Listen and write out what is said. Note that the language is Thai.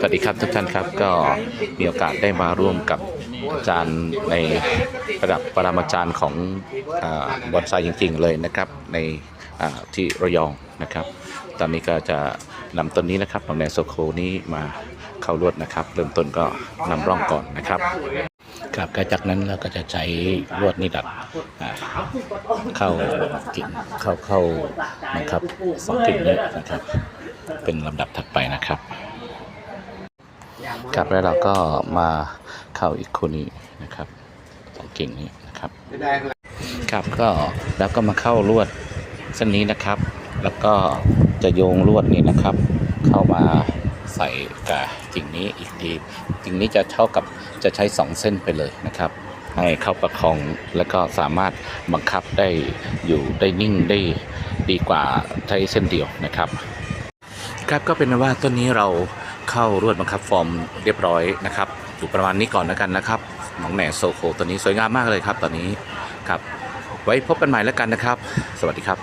สวัสดีครับทุกท่านครับก็มีโอกาสได้มาร่วมกับอาจารย์ในระดับปรมาจารย์ของอบอนไซจริงๆเลยนะครับในที่ระยองนะครับ ตอนนี้ก็จะนำต้นนี้นะครับของแนนโซโคนี้มาเข้าลวดนะครับ เริ่มต้นก็นำร่องก่อนนะครับครับจากนั้นเราก็จะใช้ลวดนี้ดัดเข้ากิ่งเข้าเข้านะครับสองกิ่งนี้นะครับ เป็นลำดับถัดไปนะครับ ครับแล้วเราก็มาเข้าอีกคู่นี้นะครับสองกิ่งนี้นะครับครับก็แล้วก็มาเข้าลวดเส้นนี้นะครับ แล้วก็จะโยงลวดนี้นะครับ เข้ามาใส่กับกิ่งนี้อีกทีกิ่งนี้จะเท่ากับจะใช้สองเส้นไปเลยนะครับ ให้เข้าประคองแล้วก็สามารถบังคับได้อยู่ได้นิ่งได้ดีกว่าใช้เส้นเดียวนะครับ ครับก็เป็นว่าต้นนี้เรา เข้ารวดบังคับฟอร์มเรียบร้อยนะครับอยู่ประมาณนี้ก่อนแล้วกันนะครับหนองแหน่โซโคตัวนี้สวยงามมากเลยครับตอนนี้ครับ ไว้พบกันใหม่แล้วกันนะครับ สวัสดีครับ